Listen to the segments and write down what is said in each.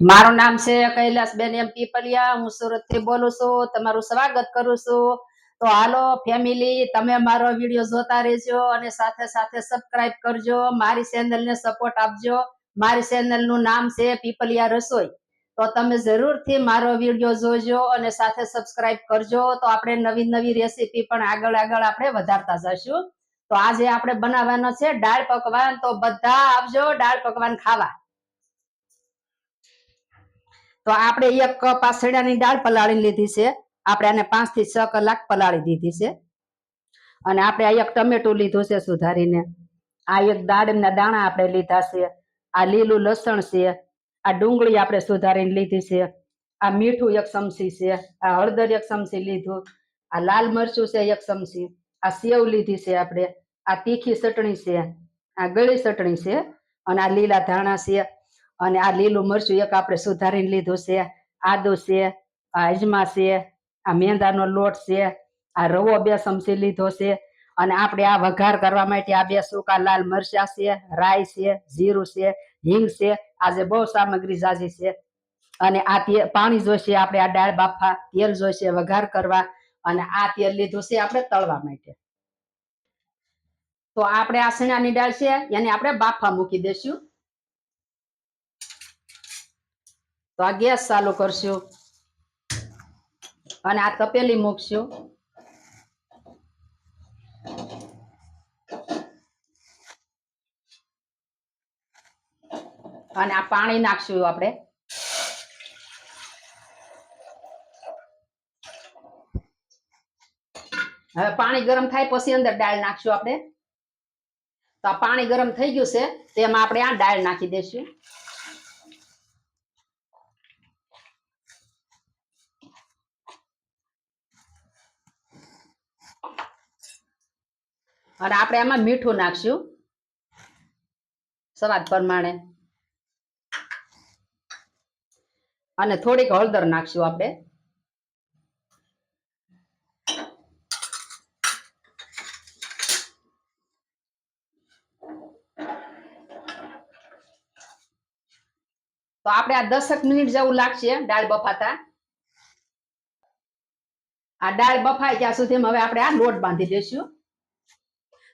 મારું નામ છે કૈલાસબેન એમ પીપલિયા. હું સુરતથી બોલું છું. તમારું સ્વાગત કરું છું. તો હાલો ફેમિલી તમે મારો વીડિયો જોતા રહેજો અને સાથે સાથે સબસ્ક્રાઇબ કરજો. મારી ચેનલ ને સપોર્ટ આપજો. મારી ચેનલનું નામ છે પીપલિયા રસોઈ. તો તમે જરૂરથી મારો વીડિયો જોજો અને સાથે સબસ્ક્રાઇબ કરજો. તો આપણે નવી નવી રેસીપી પણ આગળ આગળ આપણે વધારતા જશું તો આજે આપણે બનાવવાનો છે દાળ પકવાન. તો બધા આવજો દાળ પકવાન ખાવા. તો આપણે એક કપ આ સડાની દાળ પલાળી લીધી છે. આપણે આને પાંચથી છ કલાક પલાળી દીધી છે. અને આપણે આ એક ટમેટું લીધું છે સુધારીને. આ એક દાડમના દાણા આપણે લીધા છે. આ લીલું લસણ છે. આ ડુંગળી આપણે સુધારીને લીધી છે. આ મીઠું એક ચમચી છે. આ હળદર એક ચમચી લીધું. આ લાલ મરચું છે એક ચમચી. આ સેવ લીધી છે આપણે. આ તીખી ચટણી છે. આ ગળી ચટણી છે. અને આ લીલા ધાણા છે. અને આ લીલું મરચું એક આપણે સુધારીને લીધું છે, આદુ છે, આ અજમા છે, આ મેંદાનો લોટ છે, આ રવો બે ચમચી લીધો છે અને આપણે આ વઘાર કરવા માટે આ બે સૂકા લાલ મરચા છે, રાઈ છે, જીરું છે, હિંગ છે, આજે બહુ સામગ્રી જાજી છે. અને આ પાણી જોઈશે આપણે આ દાળ બાફા, તેલ જોઈશે વઘાર કરવા અને આ તેલ લીધું છે આપણે તળવા માટે. તો આપણે આ સણાની દાળ છે, એને આપણે બાફા મૂકી દઈશું. તો આ ગેસ ચાલુ કરશો. અને આ તપેલી મૂકશો. અને આ પાણી નાખશું આપણે. હવે પાણી ગરમ થાય પછી અંદર દાળ નાખશું આપણે. તો આ પાણી ગરમ થઈ ગયું છે, તેમાં આપણે આ દાળ નાખી દઈશું. અને આપણે આમાં મીઠું નાખશું. સ્વાદ પ્રમાણે. અને થોડીક હળદર નાખશું આપણે. તો આપણે આ દસક મિનિટ જેવું લાગશે દાળ બફાતા. આ દાળ બફાય ત્યાં સુધી હવે આપણે આ લોટ બાંધી દઈશું.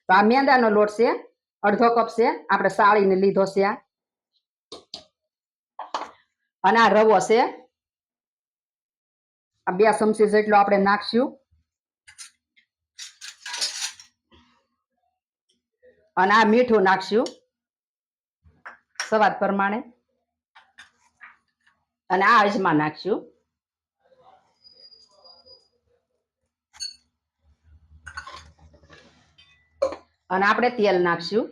તો આ મેંદાનો લોટ છે, અડધો કપ છે, આપણે સાળીને લીધો છે. અને આ રવો છે. આ બે ચમચી જેટલો આપણે નાખશું. અને આ મીઠું નાખશું, સ્વાદ પ્રમાણે. અને આ અજમા નાખશું. અને આપણે તેલ નાખશું.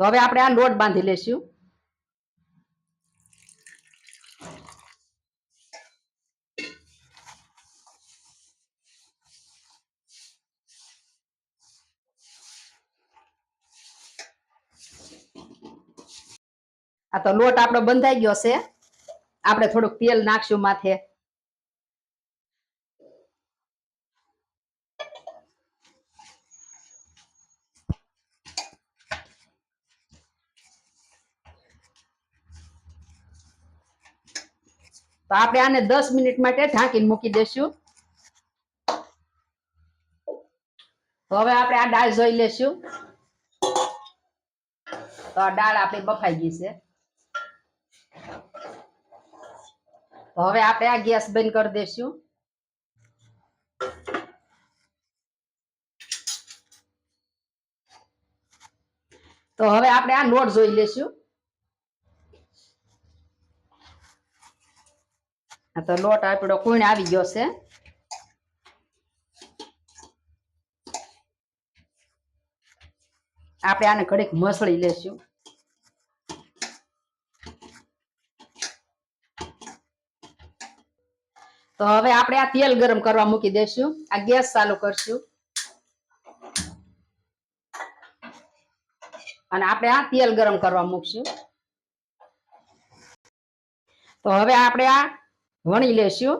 તો હવે આપણે આ લોટ બાંધી લેશું. આ તો લોટ આપણો બંધાઈ ગયો છે. આપણે થોડુંક તેલ નાખશું માથે. તો આપણે આને દસ મિનિટ માટે ઢાંકીને મૂકી દેશું. હવે આપણે આ દાળ જોઈ લેશું. તો આ દાળ આપણી બફાઈ ગઈ છે. હવે આપણે આ ગેસ બંધ કરી દઈશું તો હવે આપણે આ લોટ જોઈ લેશું. તો લોટ આપણો કુણ આવી ગયો છે. આપણે આને ઘડીક મસળી લેશું. તો હવે આપણે આ તેલ ગરમ કરવા મૂકી દઈશું આ ગેસ ચાલુ કરશું. અને આપણે આ તેલ ગરમ કરવા મૂકશું. તો હવે આપણે આ વણી લેશું.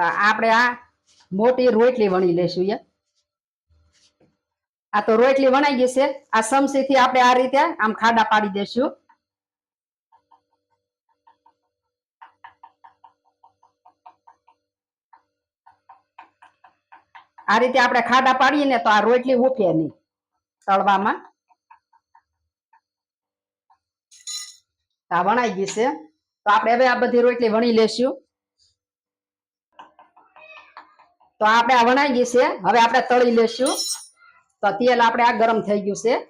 તો આપણે આ મોટી રોટલી વણી લેશું યા આ તો રોટલી વણાઈ ગઈ છે. આ સમસી થી આપણે આ રીતે આમ ખાડા પાડી દેશું. આ રીતે આપણે ખાડા પાડીએ ને તો આ રોટલી ઉફે નહીં તળવામાં. આ વણાઈ ગઈ છે. તો આપણે હવે આ બધી રોટલી વણી લેશું. તો આપણે વણાઈ ગઈ છે. હવે આપણે તળી લેશું. તો તેલ આપણે આ ગરમ થઈ ગયું છે.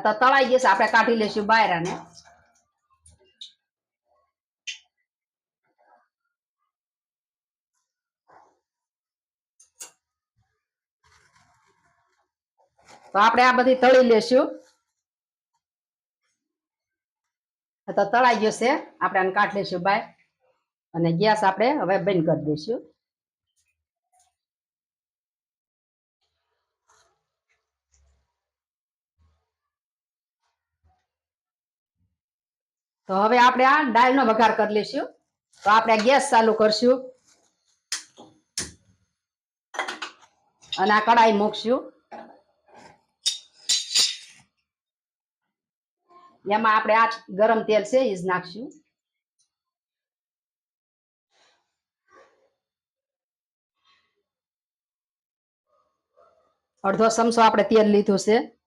આ તો તળાઈ જશે આપણે કાઢી લેશું બહાર અને તો આપણે આ બધી તળી લેશું તો તળાઈ ગયો છે, આપણે આને કાઢી લેશું બાય અને ગેસ આપણે હવે બંધ કરી દઈશું. તો હવે આપણે આ દાળનો વઘાર કરી લઈશું. તો આપણે ગેસ ચાલુ કરશું. અને આ કડાઈ મૂકશું. એમાં આપણે આ ગરમ તેલ છે એ જ નાખશું. અડધો ચમચો આપણે તેલ લીધું છે.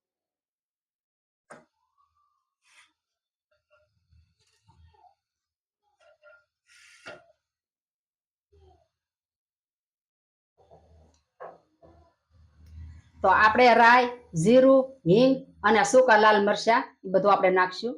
તો આપણે રાય, જીરું, હિંગ અને સૂકા લાલ મરચા બધું આપણે નાખશું.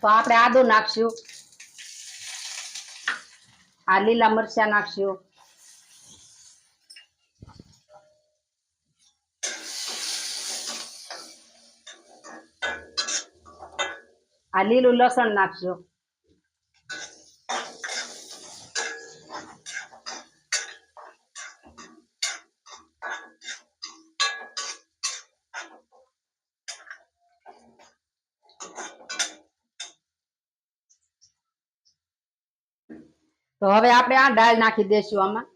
તો આપણે આદુ નાખશું. આ લીલા મરચા નાખશું. આ લીલું લસણ નાખજો. તો હવે આપણે આ દાળ નાખી દઈશું આમાં.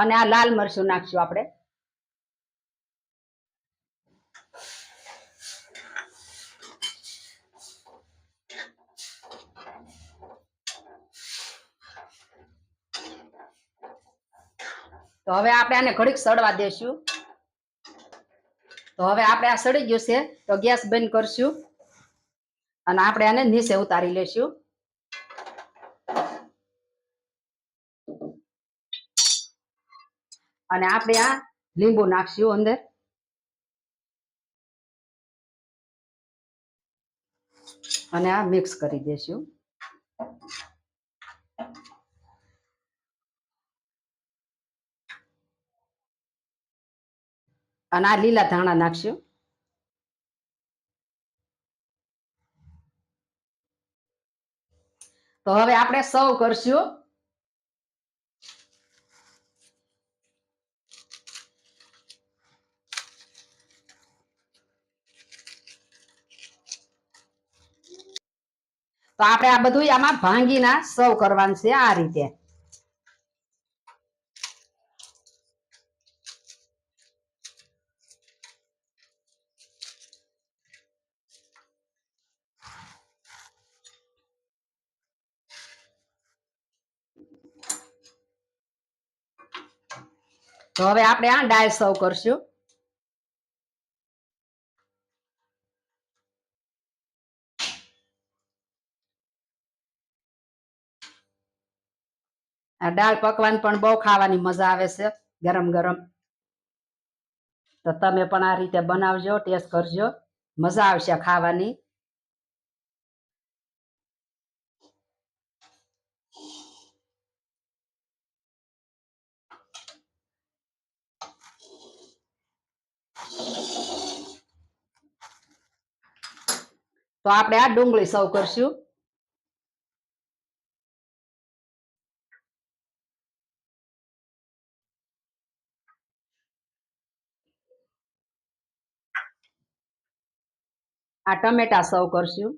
અને આ લાલ મરચું નાખશું આપણે. તો હવે આપણે આને ઘડીક સડવા દેશું. તો હવે આપણે આ સડી ગયું છે, તો ગેસ બંધ કરશું. અને આપણે આને નીચે ઉતારી લેશું. અને આપણે આ લીંબુ નાખશું અંદર. અને આ મિક્સ કરી દેશું. અને આ લીલા ધાણા નાખશું. તો હવે આપણે સર્વ કરશું. તો આપણે આ બધું આમાં ભાંગીના સર્વ કરવાનું છે આ રીતે. તો હવે આપણે આ ડાળ સર્વ કરશું. દાળ પકવાન પણ બહુ ખાવાની મજા આવે છે, ગરમ ગરમ. તો તમે પણ આ રીતે બનાવજો, ટેસ્ટ કરજો. મજા આવશે ખાવાની. તો આપણે આ ડુંગળી સર્વ કરશું. આ ટમેટા સર્વ કરશું.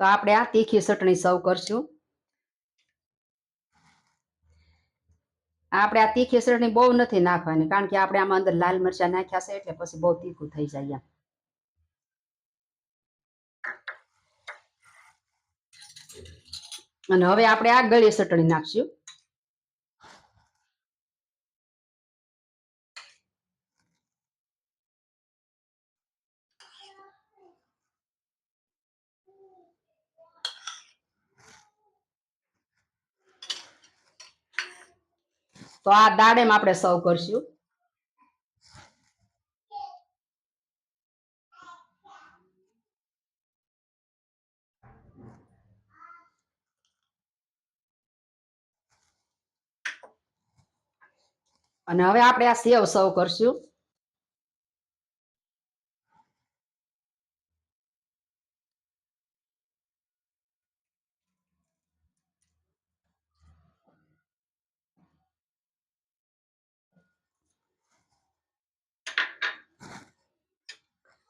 તો આપણે આ તીખી ચટણી સર્વ કરશું. આપણે આ તીખી ચટણી બહુ નથી નાખવાની, કારણ કે આપણે આમાં અંદર લાલ મરચાં નાખ્યા છે, એટલે પછી બહુ તીખું થઈ જાય અને હવે આપણે આ ગળે ચટણી નાખશું. તો આ દાડેમ આપણે સર્વ કરશું. અને હવે આપણે આ સેવ સર્વ કરશું.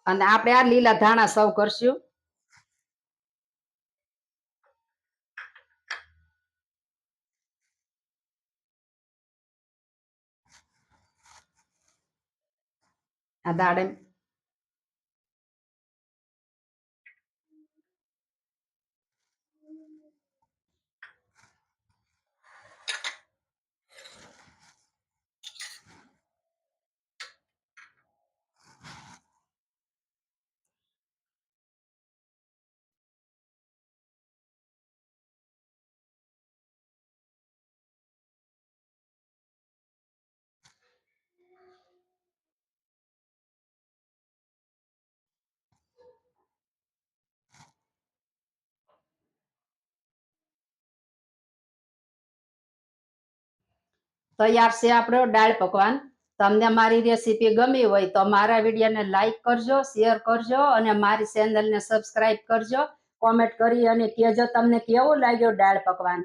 અને આપણે આ લીલા ધાણા સર્વ કરશું. આ તૈયાર છે આપણો દાળ પકવાન. તમને મારી રેસીપી ગમી હોય તો મારા વિડીયોને લાઈક કરજો શેર કરજો અને મારી ચેનલને સબસ્ક્રાઇબ કરજો. કોમેન્ટ કરી અને કહેજો તમને કેવો લાગ્યો દાળ પકવાન.